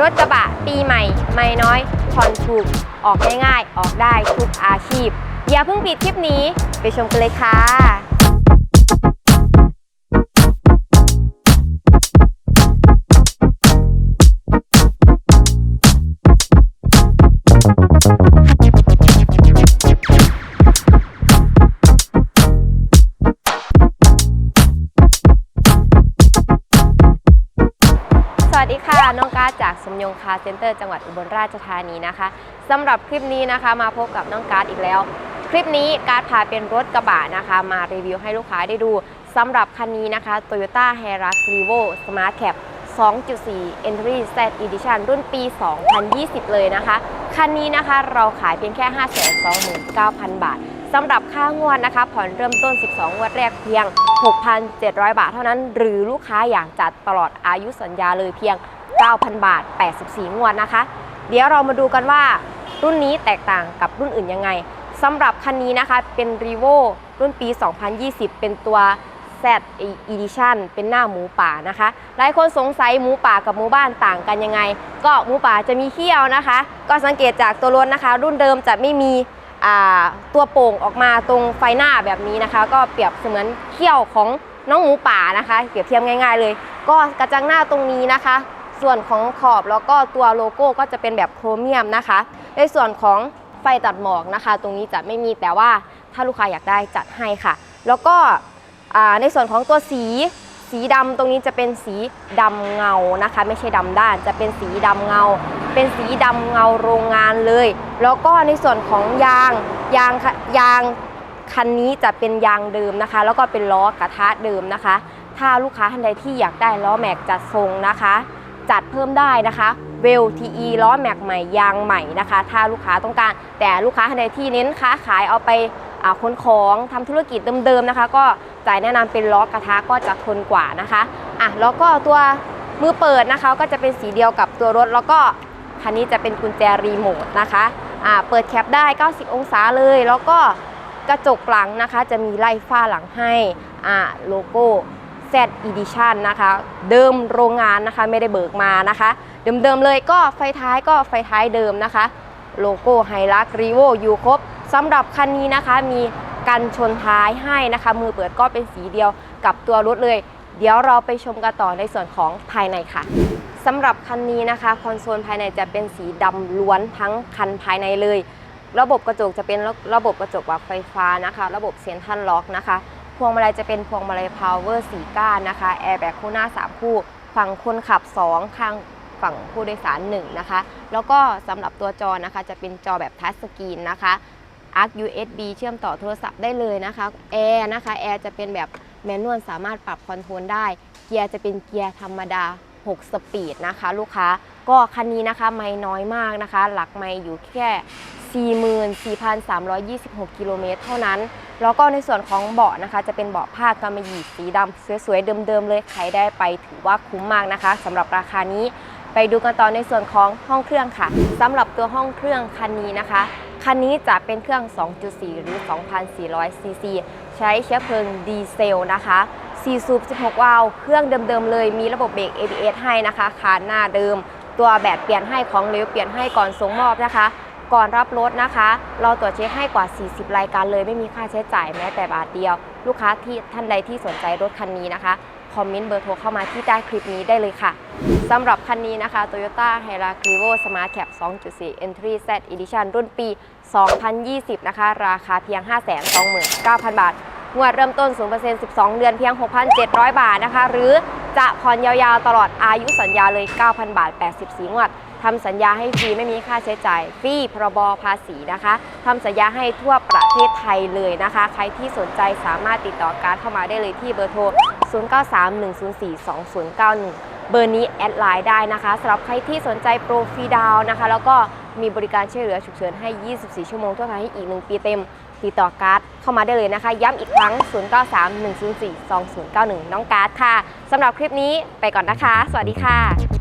รถกระบะปีใหม่ ไม่น้อยผ่อนถูก ออกง่ายๆ ออกได้ทุกอาชีพ อย่าเพิ่งปิดคลิปนี้ ไปชมกันเลยค่ะ วัสดีค่ะ น้องกาจากสมยงคาเซ็นเตอร์จังหวัดอุบลราชธานีนะคะสำหรับคลิปนี้นะคะมาพบกับน้องการ์ดอีกแล้ว คลิปนี้การ์ดพาเป็นรถกระบะนะคะ มารีวิวให้ลูกค้าได้ดูสำหรับคันนี้นะคะ Toyota h i r u x Revo Smart Cap 2.4 Entry Z Edition รุ่นปี 2020 เลยนะคะ คันนี้นะคะเราขายเพียงแค่ 529,000 บาท สำหรับค่างวดนะคะ ผ่อนเริ่มต้น 12 งวดแรกเพียง 6,700 บาทเท่านั้น หรือลูกค้าอยากจัดตลอดอายุสัญญาเลยเพียง 9,000 บาท 84 งวดนะคะ เดี๋ยวเรามาดูกันว่า รุ่นนี้แตกต่างกับรุ่นอื่นยังไงสำหรับคันนี้นะคะเป็น r e v o รุ่นปี 2020 เป็นตัว Z Edition เป็นหน้าหมูป่านะคะ หลายคนสงสัยหมูป่ากับหมูบ้านต่างกันยังไง ก็หมูป่าจะมีเขี้ยวนะคะ ก็สังเกตจากตัวรถนะคะ รุ่นเดิมจะไม่มี ตัวโป่งออกมาตรงไฟหน้าแบบนี้นะคะ ก็เปรียบเสมือนเขี้ยวของน้องหมูป่านะคะ เปรียบเทียบง่ายๆเลย ก็กระจังหน้าตรงนี้นะคะ ส่วนของขอบแล้วก็ตัวโลโก้ก็จะเป็นแบบโครเมียมนะคะ ในส่วนของไฟตัดหมอกนะคะ ตรงนี้จะไม่มีแต่ว่าถ้าลูกค้าอยากได้จัดให้ค่ะ แล้วก็ในส่วนของตัวสีสีดำตรงนี้จะเป็นสีดำเงานะคะ ไม่ใช่ดำด้านจะเป็นสีดำเงา เป็นสีดำเงาโรงงานเลย แล้วก็ในส่วนของยางยางยางคันนี้จะเป็นยางเดิมนะคะ แล้วก็เป็นล้อกระทะเดิมนะคะ ถ้าลูกค้าท่านใดที่อยากได้ล้อแม็กจัดทรงนะคะ จัดเพิ่มได้นะคะเวลทีอีล้อแม็กใหม่ยางใหม่นะคะ ถ้าลูกค้าต้องการ แต่ลูกค้าท่านใดที่เน้นค้าขายเอาไปอ่าขนของทำธุรกิจเดิมๆนะคะ ก็จ่ายแนะนำเป็นล้อกระทะก็จะทนกว่านะคะอะแล้วก็ตัวมือเปิดนะคะก็จะเป็นสีเดียวกับตัวรถแล้วก็ คันนี้จะเป็นกุญแจรีโมทนะคะอ่าเปิดแคปได้ 90 องศาเลย แล้วก็กระจกหลังนะคะ จะมีไล่ฝ้าหลังให้อ่าโลโก้ Z Edition นะคะ เดิมโรงงานนะคะไม่ได้เบิกมานะคะ เดิมๆเลยก็ไฟท้ายก็ไฟท้ายเดิมนะคะ โลโก้ไฮรักรีโวอยู่ครบสำหรับคันนี้นะคะมีกันชนท้ายให้นะคะ มือเปิดก็เป็นสีเดียวกับตัวรถเลย เดี๋ยวเราไปชมกันต่อในส่วนของภายในค่ะสำหรับคันนี้นะคะคอนโซลภายในจะเป็นสีดำล้วนทั้งคันภายในเลย ระบบกระจกจะเป็นระบบกระจกแบบไฟฟ้านะคะ ระบบเซ็นทรัลล็อกนะคะ พวงมาลัยจะเป็นพวงมาลัย power 4ก้านนะคะแอร์แบ็กคู่หน้า 3 คู่ ฝั่งคนขับ 2 ข้างฝั่งผู้โดยสาร1นะคะ แล้วก็สำหรับตัวจอนะคะ จะเป็นจอแบบทัชสกรีนนะคะ ARC USB เชื่อมต่อโทรศัพท์ได้เลยนะคะแอร์นะคะแอร์จะเป็นแบบ แมนนวลสามารถปรับคอนโทรลได้ เกียร์จะเป็นเกียร์ธรรมดา 6 สปีดนะคะ ลูกค้าก็คันนี้นะคะไม่น้อยมากนะคะ หลักไม่อยู่แค่ 44,326 กิโลเมตรเท่านั้น แล้วก็ในส่วนของเบาะนะคะ จะเป็นเบาะผ้ากำมะหยี่สีดำสวยๆ เดิมๆ เลยใครได้ไปถือว่าคุ้มมากนะคะสำหรับราคานี้ไปดูกันต่อในส่วนของห้องเครื่องค่ะสำหรับตัวห้องเครื่องคันนี้นะคะคันนี้จะเป็นเครื่อง 2.4 หรือ 2,400ซีซี ใช้เชื้อเพลิงดีเซลนะคะ4สูบ 16 วาล์วเครื่องเดิมๆเลย มีระบบเบรก ABS ให้นะคะคานหน้าเดิม ตัวแบตเปลี่ยนให้ของเหลวเปลี่ยนให้ก่อนส่งมอบนะคะ ก่อนรับรถนะคะ เราตรวจเช็คให้กว่า 40 รายการเลย ไม่มีค่าใช้จ่ายแม้แต่บาทเดียว ลูกค้าที่ท่านใดที่สนใจรถคันนี้นะคะ คอมเมนต์เบอร์โทรเข้ามาที่ใต้คลิปนี้ได้เลยค่ะสำหรับคันนี้นะคะ Toyota h i r u x Revo Smart Cap 2.4 Entry Z Edition รุ่นปี 2020 นะคะ ราคาเพียง 529,000 บาท งวดเริ่มต้น 0% 12 เดือนเพียง 6,700 บาทนะคะ หรือจะผ่อนยาวๆ ตลอดอายุสัญญาเลย 9,000 บาท 84 งวดทำสัญญาให้ฟรีไม่มีค่าใช้จ่ายฟรีพรบภาษีนะคะทำสัญญาให้ทั่วประเทศไทยเลยนะคะ ใครที่สนใจสามารถติดต่อการเข้ามาได้เลยที่เบอร์โทร 0931042091 เบอร์นี้แอดไลน์ได้นะคะสำหรับใครที่สนใจโปรฟรีดาวน์นะคะ แล้วก็มีบริการช่วยเหลือฉุกเฉินให้ 24 ชั่วโมงทั่วไทยให้อีก 1 ปีเต็ม ติดต่อการ์ดเข้ามาได้เลยนะคะ ย้ำอีกครั้ง 0931042091 น้องการ์ดค่ะสำหรับคลิปนี้ไปก่อนนะคะ สวัสดีค่ะ